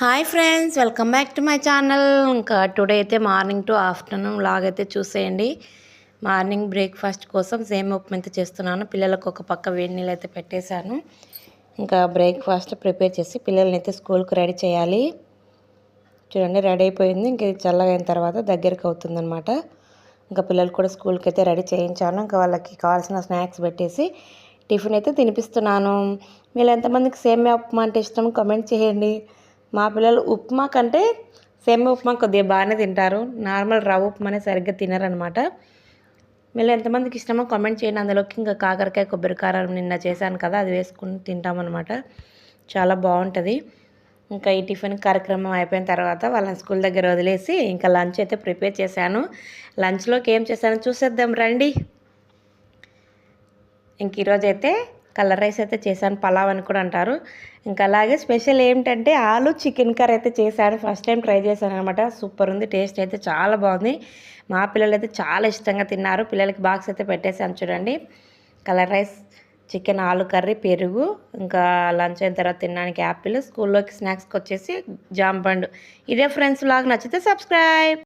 Hi friends welcome back to my channel ఇంకా today అయితే morning to afternoon లాగైతే చూసేయండి. మార్నింగ్ బ్రేక్ఫాస్ట్ కోసం సేమ్ ఉప్మా అయితే చేస్తున్నాను. పిల్లలకు ఒక పక్క వేడి నీళ్ళు అయితే పెట్టేశాను. ఇంకా బ్రేక్ఫాస్ట్ ప్రిపేర్ చేసి పిల్లల్ని అయితే స్కూల్కి రెడీ చేయాలి. చూడండి రెడీ అయిపోయింది. ఇంక ఇది చల్లగా అయిన తర్వాత దగ్గరికి అవుతుందనమాట ఇంకా పిల్లలు కూడా స్కూల్కి అయితే రెడీ చేయించాను. ఇంకా వాళ్ళకి కావాల్సిన స్నాక్స్ పెట్టేసి టిఫిన్ అయితే తినిపిస్తున్నాను. మీరు ఎంతమందికి సేమియా ఉప్మా అంటే ఇష్టం. కమెంట్ చేయండి. మా పిల్లలు ఉప్మా కంటే సేమ్ ఉప్మా కొద్దిగా బాగానే తింటారు. నార్మల్ రవ్వ ఉప్మానే సరిగ్గా తినరనమాట. మీరు ఎంతమందికి ఇష్టమో కామెంట్ చేయండి. అందులోకి ఇంకా కాకరకాయ కొబ్బరి కారం నిన్న చేశాను కదా అది వేసుకుని తింటామన్నమాట చాలా బాగుంటుంది. ఇంకా ఈ టిఫిన్ కార్యక్రమం అయిపోయిన తర్వాత వాళ్ళని స్కూల్ దగ్గర వదిలేసి ఇంకా లంచ్ అయితే ప్రిపేర్ చేశాను. లంచ్లోకి ఏం చేశాను చూసేద్దాం రండి. ఇంక ఈరోజైతే కలర్ రైస్ అయితే చేశాను పలావ్ అని కూడా అంటారు. ఇంకా అలాగే స్పెషల్ ఏంటంటే ఆలు చికెన్ కర్రీ అయితే చేశాను ఫస్ట్ టైం ట్రై చేశాను అనమాట. సూపర్ ఉంది టేస్ట్ అయితే చాలా బాగుంది. మా పిల్లలు అయితే చాలా ఇష్టంగా తిన్నారు పిల్లలకి బాక్స్ అయితే పెట్టేసాను చూడండి. కలర్ రైస్ చికెన్ ఆలు కర్రీ పెరుగు ఇంకా లంచ్ అయిన తర్వాత తినడానికి యాపిల్ స్కూల్లోకి స్నాక్స్కి వచ్చేసి జాంపండు ఇదే ఫ్రెండ్స్ లాగా నచ్చితే సబ్స్క్రైబ్.